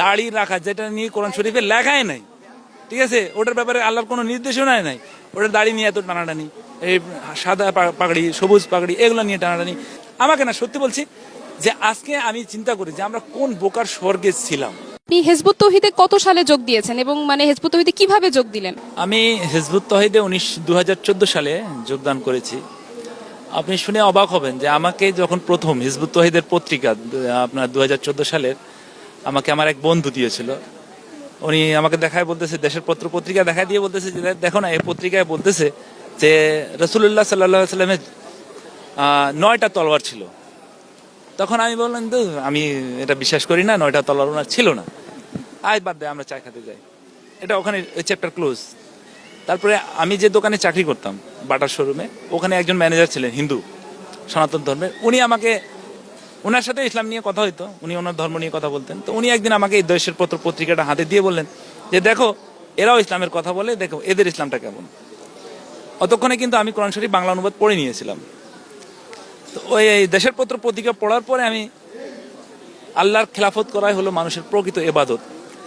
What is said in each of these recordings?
দাড়ি রাখা যেটা নিয়ে কোরআন শরীফে লেখাই নাই। ঠিক আছে? ওটার ব্যাপারে আল্লাহর কোনো নির্দেশনাই নাই। ওটার দাড়ি নিয়ে এত টানাটানি এই সাদা পাগড়ি সবুজ পাগড়ি এগুলো নিয়ে টানাটানি। আমাকে না সত্যি বলছি যে আজকে আমি চিন্তা করি যে আমরা কোন বোকার স্বর্গে ছিলাম। আপনি হেজবুত তৌহিদে কত সালে যোগ দিয়েছেন এবং মানে হেজবুত তৌহিদে কীভাবে যোগ দিলেন? আমি হিজবুত তহিদে উনিশ দু সালে যোগদান করেছি। আপনি শুনে অবাক হবেন যে আমাকে যখন প্রথম হিজবুত তহিদের পত্রিকা আপনার দু হাজার চোদ্দ সালের আমাকে আমার এক বন্ধু দিয়েছিল। উনি আমাকে দেখায় বলতেছে, দেশের পত্র পত্রিকা দেখায় দিয়ে বলতেছে যে, দেখো না, এই পত্রিকায় বলতেছে যে রসুল্লাহ সাল্লাহ সাল্লামের নয়টা তলোয়ার ছিল। তখন আমি বললাম তো আমি এটা বিশ্বাস করি না, নয়টা তলোয়ার ওনার ছিল না। আয় বাদ দে, আমরা চা খেতে যাই। এটা ওখানে চ্যাপ্টার ক্লোজ তারপরে আমি যে দোকানে চাকরি করতাম, বাটার শোরুমে, ওখানে একজন ম্যানেজার ছিলেন, হিন্দু, সনাতন ধর্মের। উনি আমাকে ওনার সাথে ইসলাম নিয়ে কথা হইতো, উনি ওনার ধর্ম নিয়ে কথা বলতেন। তো উনি একদিন আমাকে এই দেশের পত্র পত্রিকাটা হাতে দিয়ে বললেন যে, দেখো, এরাও ইসলামের কথা বলে, দেখো, এদের ইসলামটা কেমন? অতক্ষণে কিন্তু আমি কোরআন শরীফ বাংলা অনুবাদ পড়ে নিয়েছিলাম। তো ওই দেশের পত্র পত্রিকা পড়ার পরে আমি আল্লাহর খেলাফত করাই হলো মানুষের প্রকৃত এবাদত।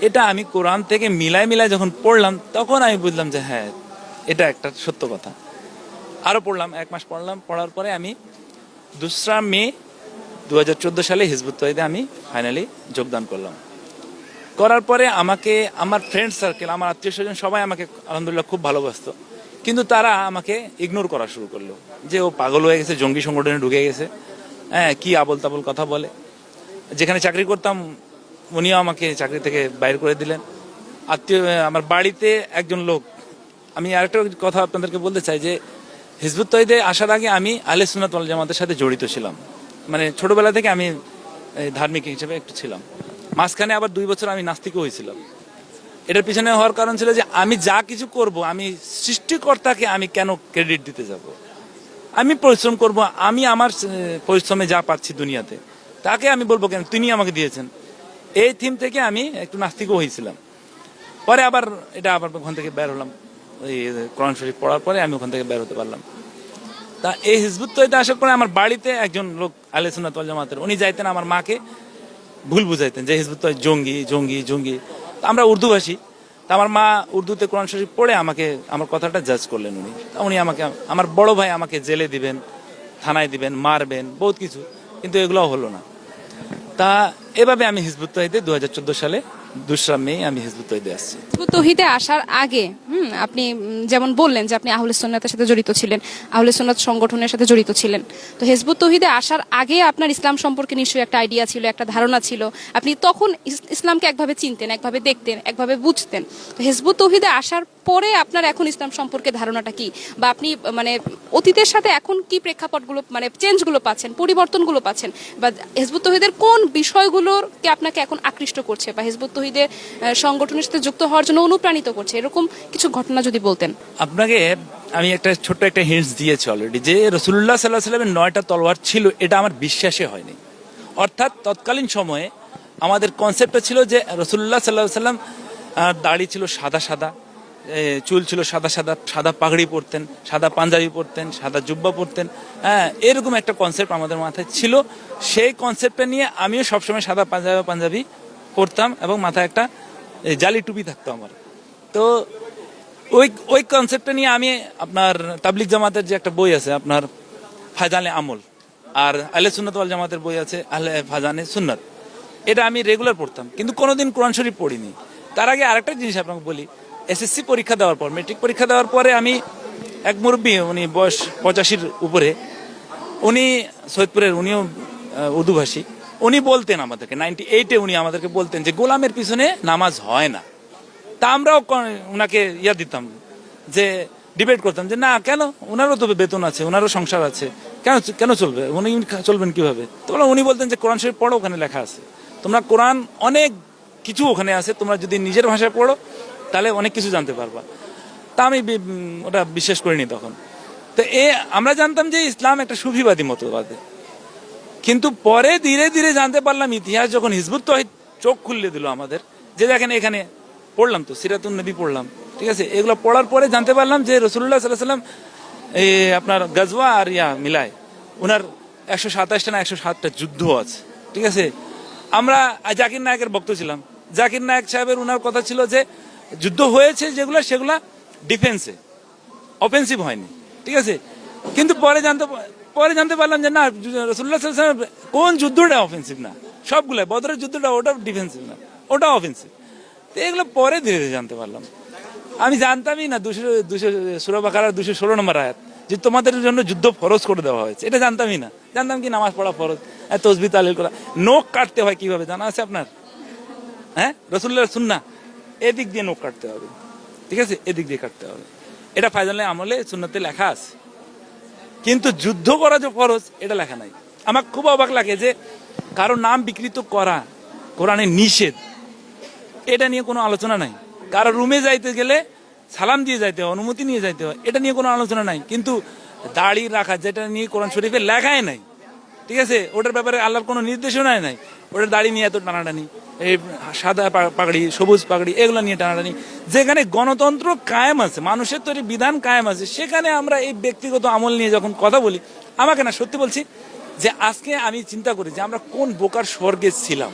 এটা আমি কোরআন থেকে মিলাই মিলাই যখন পড়লাম, তখন আমি বুঝলাম যে হ্যাঁ এটা একটা সত্য কথা। আরও পড়লাম, এক মাস পড়লাম, পড়ার পরে আমি দুসরা মে দু হাজার চোদ্দ সালে হিজবুত তহিদে আমি ফাইনালি যোগদান করলাম। করার পরে আমাকে, আমার ফ্রেন্ড সার্কেল আমার আত্মীয় স্বজন সবাই আমাকে আলহামদুলিল্লাহ খুব ভালোবাসত। কিন্তু তারা আমাকে ইগনোর করা শুরু করল যে ও পাগল হয়ে গেছে, জঙ্গি সংগঠনে ঢুকে গেছে। হ্যাঁ কি আবল তাবল কথা বলে। যেখানে চাকরি করতাম, উনিও আমাকে চাকরি থেকে বাইর করে দিলেন। আত্মীয়, আমার বাড়িতে একজন লোক, আমি আরেকটা কথা আপনাদেরকে বলতে চাই যে হিজবুত তহিদে আসার আগে আমি আলে সুনাত জামাতের সাথে জড়িত ছিলাম। মানে ছোটবেলা থেকে আমি ধার্মিক হিসেবে একটু ছিলাম। মাঝখানে আবার দুই বছর আমি নাস্তিকও হয়েছিলাম। এটার পিছনে হওয়ার কারণ ছিল যে আমি যা কিছু করব, আমি সৃষ্টিকর্তাকে আমি কেন ক্রেডিট দিতে যাব? আমি পরিশ্রম করব, আমি আমার পরিশ্রমে যা পাচ্ছি দুনিয়াতে, তাকে আমি বলব কেন? তিনি আমাকে দিয়েছেন। এই থিম থেকে আমি একটু নাস্তিকও হয়েছিলাম। পরে আবার, এটা আবার ওখান থেকে বের হলাম। ওই কোরআন শরীফ পড়ার পরে আমি ওখান থেকে বের হতে পারলাম। তা এই হিজবুত তৈতে আসার পরে আমার বাড়িতে একজন লোক আলে সুন্নাত জামাতের, উনি যাইতেন আমার মাকে ভুল বুঝাইতেন যে হিজবুত তৈরি জঙ্গি জঙ্গি জঙ্গি। আমরা উর্দু ভাষী তা আমার মা উর্দুতে কোরআন শরীফ পড়ে আমাকে, আমার কথাটা জাজ করলেন উনি। তা উনি আমাকে, আমার বড় ভাই আমাকে জেলে দিবেন, থানায় দিবেন, মারবেন, বহুত কিছু। কিন্তু এগুলো হলো না। তা এভাবে আমি হিজবুত তহিদে দু সালে দুসরা আমি হিজবুত তহিদে আসছি। তৌহিদে আসার আগে, হুম, আপনি যেমন বললেন যে আপনি আহলে সুন্নাতের সাথে জড়িত ছিলেন, আহলে সুন্নাত সংগঠনের সাথে জড়িত ছিলেন। তো হেজবুত তৌহিদে আসার আগে আপনার ইসলাম সম্পর্কে নিশ্চয়ই একটা আইডিয়া ছিল, একটা ধারণা ছিল। আপনি তখন ইসলামকে একভাবে চিনতেন, একভাবে দেখতেন, একভাবে বুঝতেন। তো হেজবুত তৌহিদে আসার পরে আপনার এখন ইসলাম সম্পর্কে ধারণাটা কি? বা আপনি মানে অতীতের সাথে এখন কি প্রেক্ষাপটগুলো মানে চেঞ্জগুলো পাচ্ছেন, পরিবর্তনগুলো পাচ্ছেন? বা হেজবুত তৌহিদের কোন বিষয়গুলোকে আপনাকে এখন আকৃষ্ট করছে? বা হেজবুত তৌহিদের সংগঠনের সাথে যুক্ত হওয়ার জন্য অনুপ্রাণিত করছে? এরকম কিছু ঘটনা যদি বলতেন। আপনাকে আমি একটা ছোট্ট একটা হিন্টস দিয়েছি অলরেডি যে রসুল্লাহ সাল্লাহ সাল্লামের নয়টা তলোয়ার ছিল, এটা আমার বিশ্বাসে হয়নি। অর্থাৎ তৎকালীন সময়ে আমাদের কনসেপ্টটা ছিল যে রসুল্লাহ সাল্লাহ সাল্লাম দাড়ি ছিল সাদা সাদা চুল ছিল, সাদা সাদা সাদা পাগড়ি পরতেন, সাদা পাঞ্জাবি পরতেন, সাদা জুব্বা পরতেন। হ্যাঁ এরকম একটা কনসেপ্ট আমাদের মাথায় ছিল। সেই কনসেপ্টটা নিয়ে আমিও সবসময় সাদা পাঞ্জাবি পাঞ্জাবি পরতাম এবং মাথায় একটা জালি টুপি থাকতো আমার। তো ওই ওই কনসেপ্টটা নিয়ে আমি আপনার তাবলিক জামাতের যে একটা বই আছে, আপনার ফাজানে আমল, আর আলে সুন্নত ওয়াল জামাতের বই আছে আলে ফাজানে সুন্নত। এটা আমি রেগুলার পড়তাম কিন্তু কোনোদিন কোরআন শরীফ পড়িনি। তার আগে আরেকটা জিনিস আপনাকে বলি এসএসসি পরীক্ষা দেওয়ার পর মেট্রিক পরীক্ষা দেওয়ার পরে আমি এক মুরব্বী, উনি বয়স পঁচাশির উপরে, উনি সৈয়দপুরের, উনিও উর্দুভাষী, উনি বলতেন আমাদেরকে নাইনটি এইটে উনি আমাদেরকে বলতেন যে, গোলামের পিছনে নামাজ হয় না। তা আমরাও ওনাকে ইয়া দিতাম, যে ডিবেট করতাম যে, না, কেন? ওনারও তো বেতন আছে ওনারও সংসার আছে, কেন কেন চলবে? উনি চলবেন কীভাবে? তো উনি বলতেন যে, কোরআন শরীফ পড়ো, ওখানে লেখা আছে। তোমরা কোরআন অনেক কিছু ওখানে আছে, তোমরা যদি নিজের ভাষায় পড়ো তাহলে অনেক কিছু জানতে পারবা। তা আমি ওটা বিশ্বাস করিনি তখন। তো এ, আমরা জানতাম যে ইসলাম একটা সুফিবাদী মতবাদে। কিন্তু পরে ধীরে ধীরে জানতে পারলাম, ইতিহাস যখন হিজবুত তহিদ চোখ খুললে দিল আমাদের, যে দেখেন এখানে পড়লাম তো, সিরাতুন নবী পড়লাম, ঠিক আছে? এগুলো পড়ার পরে জানতে পারলাম যে রসুল্লাহ সাল্লাহ সাল্লাম এই আপনার গজওয়া আর ইয়া মিলায় ওনার একশো সাতাশটা না একশো সাতটা যুদ্ধ আছে, ঠিক আছে? আমরা জাকির নায়কের ভক্ত ছিলাম। জাকির নায়ক সাহেবের ওনার কথা ছিল যে যুদ্ধ হয়েছে যেগুলো, সেগুলো ডিফেন্সে অফেন্সিভ হয়নি। ঠিক আছে? কিন্তু পরে জানতে পরে জানতে পারলাম যে না রসুল্লাহ কোন যুদ্ধটা অফেন্সিভ না? সবগুলো বদরের যুদ্ধটা ওটা ডিফেন্সিভ না। ওটা অফেন্সিভ তো এগুলো পরে ধীরে ধীরে জানতে পারলাম। আমি জানতামই না দুশো দুশো সুরবাকার দুশো ষোলো নম্বর আয়াত, যে তোমাদের জন্য যুদ্ধ ফরজ করে দেওয়া হয়েছে। এটা জানতামই না। জানতাম কি নামাজ পড়া ফরজ তসবি তালিল করা। নোখ কাটতে হয় কীভাবে? জানা আছে আপনার? হ্যাঁ? রসুল্লাহ সুন্না এদিক দিয়ে নোখ কাটতে হবে। ঠিক আছে? এদিক দিয়ে কাটতে হবে। এটা ফাইজালের আমলে সুন্নাতে লেখা আছে। কিন্তু যুদ্ধ করা যে ফরজ, এটা লেখা নাই। আমার খুব অবাক লাগে যে কারও নাম বিকৃত করা, কোরআনে নিষেধ, এটা নিয়ে কোনো আলোচনা নাই। কারও রুমে যাইতে গেলে সালাম দিয়ে যাইতে হয়, অনুমতি নিয়ে যাইতে হয়, এটা নিয়ে কোনো আলোচনা নাই। কিন্তু দাড়ি রাখা, যেটা নিয়ে কোরআন শরীফে লেখাই নাই, ঠিক আছে? ওটার ব্যাপারে আল্লাহর কোনো নির্দেশনাই নাই। ওটার দাড়ি নিয়ে এত টানাটানি। এই সাদা পাগড়ি, সবুজ পাগড়ি, এগুলো নিয়ে টানাটানি। যেখানে গণতন্ত্র কায়েম আছে, মানুষের তৈরি বিধান কায়েম আছে, সেখানে আমরা এই ব্যক্তিগত আমল নিয়ে যখন কথা বলি, আমাকে না সত্যি বলছি যে আজকে আমি চিন্তা করি যে আমরা কোন বোকার স্বর্গে ছিলাম।